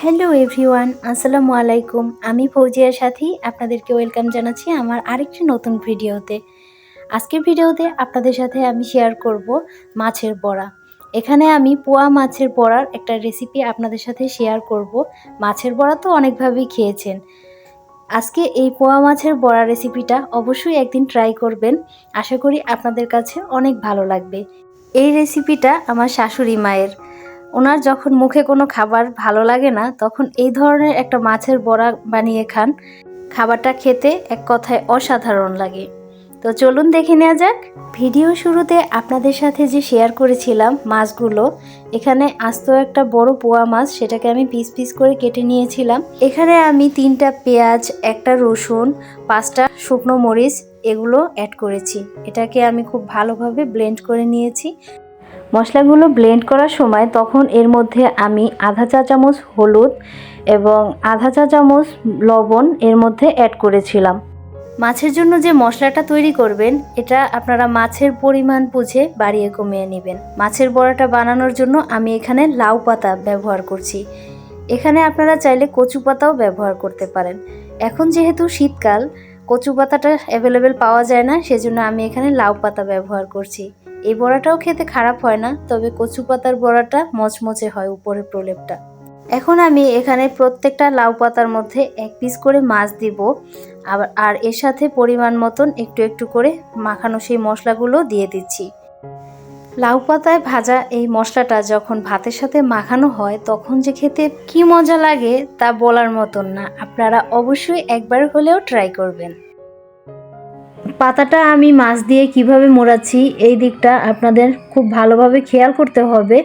Hello everyone, আসসালামু আলাইকুম। আমি ফৌজিয়ার সাথী, আপনাদেরকে ওয়েলকাম জানাচ্ছি আমার আরেকটি নতুন ভিডিওতে। আজকের ভিডিওতে আপনাদের সাথে আমি শেয়ার করব মাছের বড়া। এখানে আমি পোয়া মাছের বড়ার একটা রেসিপি আপনাদের সাথে শেয়ার করব। মাছের বড়া তো অনেকভাবেই খেয়েছেন। আজকে এই পোয়া মাছের বড়া রেসিপিটা অবশ্যই একদিন ট্রাই করবেন। আশা করি আপনাদের কাছে অনেক ভালো লাগবে। এই রেসিপিটা আমার শাশুড়ি মায়ের। ওনার যখন মুখে কোনো খাবার ভালো লাগে না, তখন এই ধরনের একটা মাছের বড়া বানিয়ে খান। খাবারটা খেতে এক কথায় অসাধারণ লাগে। তো চলুন দেখে নেওয়া যাক। ভিডিও শুরুতে আপনাদের সাথে যে শেয়ার করেছিলাম মাছগুলো, এখানে আস্ত একটা বড় পোয়া মাছ, সেটাকে আমি পিস পিস করে কেটে নিয়েছিলাম। এখানে আমি তিনটা পেঁয়াজ, একটা রসুন, পাঁচটা শুকনো মরিচ, এগুলো অ্যাড করেছি। এটাকে আমি খুব ভালোভাবে ব্লেন্ড করে নিয়েছি। মশলাগুলো ব্লেন্ড করার সময় তখন এর মধ্যে আমি আধা চা চামচ হলুদ এবং আধা চা চামচ লবণ এর মধ্যে অ্যাড করেছিলাম। মাছের জন্য যে মশলাটা তৈরি করবেন, এটা আপনারা মাছের পরিমাণ বুঝে বাড়িয়ে কমিয়ে নেবেন। মাছের বড়াটা বানানোর জন্য আমি এখানে লাউ পাতা ব্যবহার করছি। এখানে আপনারা চাইলে কচু পাতাও ব্যবহার করতে পারেন। এখন যেহেতু শীতকাল, কচু পাতাটা অ্যাভেলেবেল পাওয়া যায় না, সেজন্য আমি এখানে লাউ পাতা ব্যবহার করছি। এই বড়াটাও খেতে খারাপ হয় না, তবে কচু পাতার বড়াটা মচমচে হয় উপরের প্রলেপটা। এখন আমি এখানে প্রত্যেকটা লাউ পাতার মধ্যে এক পিস করে মাছ দিব, আবার আর এর সাথে পরিমাণ মতন একটু একটু করে মাখানো সেই মশলাগুলো দিয়ে দিচ্ছি। লাউ পাতায় ভাজা এই মশলাটা যখন ভাতের সাথে মাখানো হয়, তখন যে খেতে কি মজা লাগে তা বলার মতন না। আপনারা অবশ্যই একবার হলেও ট্রাই করবেন। পাতাটা আমি মাছ দিয়ে কীভাবে মোড়াচ্ছি, এই দিকটা আপনাদের খুব ভালোভাবে খেয়াল করতে হবে।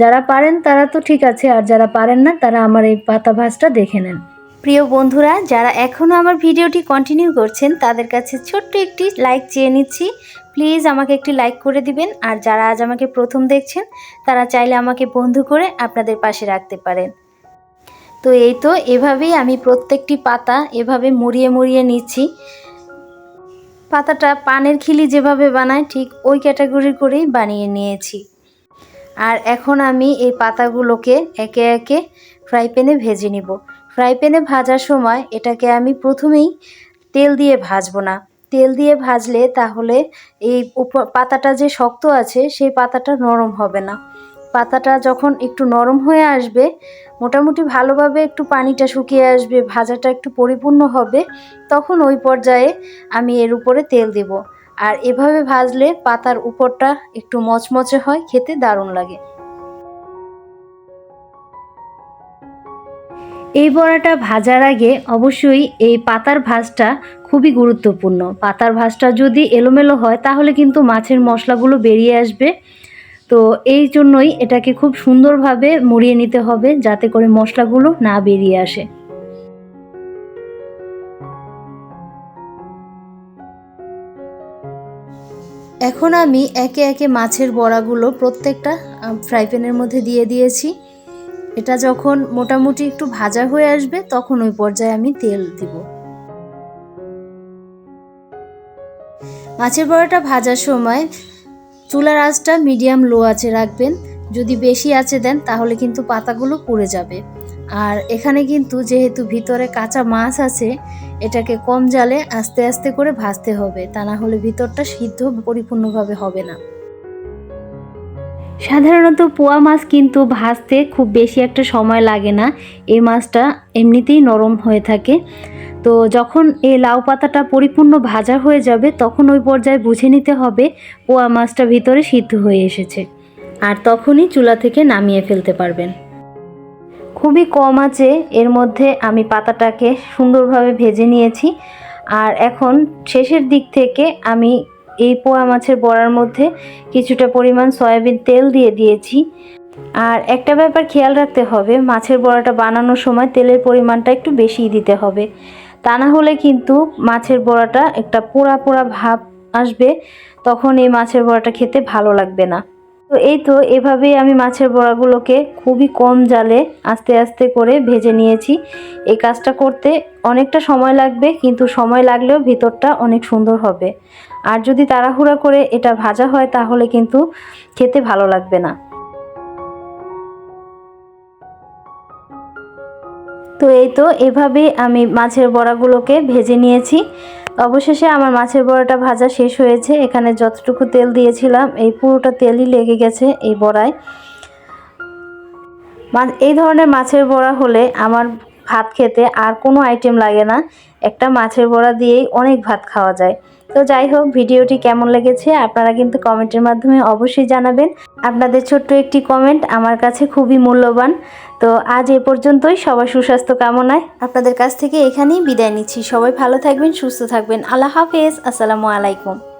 যারা পারেন তারা তো ঠিক আছে, আর যারা পারেন না তারা আমার এই পাতা ভাজটা দেখে নেন। প্রিয় বন্ধুরা, যারা এখনও আমার ভিডিওটি কন্টিনিউ করছেন, তাদের কাছে ছোট্ট একটি লাইক চেয়ে নিচ্ছি। প্লিজ আমাকে একটি লাইক করে দিবেন, আর যারা আজ আমাকে প্রথম দেখছেন, তারা চাইলে আমাকে বন্ধু করে আপনাদের পাশে রাখতে পারেন। তো এই তো, এভাবেই আমি প্রত্যেকটি পাতা এভাবে মুড়িয়ে মুড়িয়ে নিচ্ছি। পাতাটা পানের খিলি যেভাবে বানায় ঠিক ওই ক্যাটাগরি করেই বানিয়ে নিয়েছি। আর এখন আমি এই পাতাগুলোকে একে একে ফ্রাই প্যানে ভেজে নিব। ফ্রাই প্যানে ভাজার সময় এটাকে আমি প্রথমেই তেল দিয়ে ভাজবো না। তেল দিয়ে ভাজলে তাহলে এই পাতাটা যে শক্ত আছে, সেই পাতাটা নরম হবে না। পাতাটা যখন একটু নরম হয়ে আসবে, মোটামুটি ভালোভাবে একটু পানিটা শুকিয়ে আসবে, ভাজাটা একটু পরিপূর্ণ হবে, তখন ওই পর্যায়ে আমি এর উপরে তেল দেব। আর এভাবে ভাজলে পাতার উপরটা একটু মচমচে হয়, খেতে দারুণ লাগে। এই বড়াটা ভাজার আগে অবশ্যই এই পাতার ভাজটা খুবই গুরুত্বপূর্ণ। পাতার ভাজটা যদি এলোমেলো হয়, তাহলে কিন্তু মাছের মশলাগুলো বেরিয়ে আসবে। তো এই জন্যই এটাকে খুব সুন্দরভাবে মুড়িয়ে নিতে হবে যাতে করে মশলাগুলো না বেরিয়ে আসে। এখন আমি একে একে মাছের বড়াগুলো প্রত্যেকটা ফ্রাই প্যানের মধ্যে দিয়ে দিয়েছি। এটা যখন মোটামুটি একটু ভাজা হয়ে আসবে, তখন ওই পর্যায়ে আমি তেল দিব। মাছের বড়াটা ভাজার সময় চুলার আঁচটা মিডিয়াম লো আছে রাখবেন। যদি বেশি আছে দেন, তাহলে কিন্তু পাতাগুলো পুড়ে যাবে। আর এখানে কিন্তু যেহেতু ভিতরে কাঁচা মাছ আছে, এটাকে কম জালে আস্তে আস্তে করে ভাজতে হবে। তা না হলে ভিতরটা সিদ্ধ পরিপূর্ণভাবে হবে না। সাধারণত পোয়া মাছ কিন্তু ভাজতে খুব বেশি একটা সময় লাগে না। এই মাছটা এমনিতেই নরম হয়ে থাকে। তো যখন এই লাউ পাতাটা পরিপূর্ণ ভাজা হয়ে যাবে, তখন ওই পর্যায়ে বুঝে নিতে হবে পোয়া মাছটা ভিতরে সিদ্ধ হয়ে এসেছে। আর তখনই চুলা থেকে নামিয়ে ফেলতে পারবেন। খুবই কম আছে, এর মধ্যে আমি পাতাটাকে সুন্দরভাবে ভেজে নিয়েছি। আর এখন শেষের দিক থেকে আমি এই পোয়া মাছের বড়ার মধ্যে কিছুটা পরিমাণ সয়াবিন তেল দিয়ে দিয়েছি। আর একটা ব্যাপার খেয়াল রাখতে হবে, মাছের বড়াটা বানানোর সময় তেলের পরিমাণটা একটু বেশিই দিতে হবে। তা না হলে কিন্তু মাছের বড়াটা একটা পোড়া পোড়া ভাব আসবে, তখন এই মাছের বড়াটা খেতে ভালো লাগবে না। তো এই তো এভাবেই আমি মাছের বড়াগুলোকে খুবই কম জালে আস্তে আস্তে করে ভেজে নিয়েছি। এই কাজটা করতে অনেকটা সময় লাগবে, কিন্তু সময় লাগলেও ভিতরটা অনেক সুন্দর হবে। আর যদি তাড়াহুড়া করে এটা ভাজা হয়, তাহলে কিন্তু খেতে ভালো লাগবে না। তো এই তো, এভাবেই আমি মাছের বড়াগুলোকে ভেজে নিয়েছি। অবশেষে আমার মাছের বড়াটা ভাজা শেষ হয়েছে। এখানে যতটুকু তেল দিয়েছিলাম, এই পুরোটা তেলই লেগে গেছে এই বড়ায়। এই ধরনের মাছের বড়া হলে আমার ভাত খেতে আর কোনো আইটেম লাগে না। একটা মাছের বড়া দিয়েই অনেক ভাত খাওয়া যায়। তো যাই হোক, ভিডিওটি কেমন লেগেছে আপনারা কিন্তু কমেন্টের মাধ্যমে অবশ্যই জানাবেন। আপনাদের ছোট্ট একটি কমেন্ট আমার কাছে খুবই মূল্যবান। তো আজ এ পর্যন্তই, সবার সুস্বাস্থ্য কামনায়। আপনাদের কাছ থেকে এখানেই বিদায় নিচ্ছি। সবাই ভালো থাকবেন, সুস্থ থাকবেন। আল্লাহ হাফেজ, আসসালামু আলাইকুম।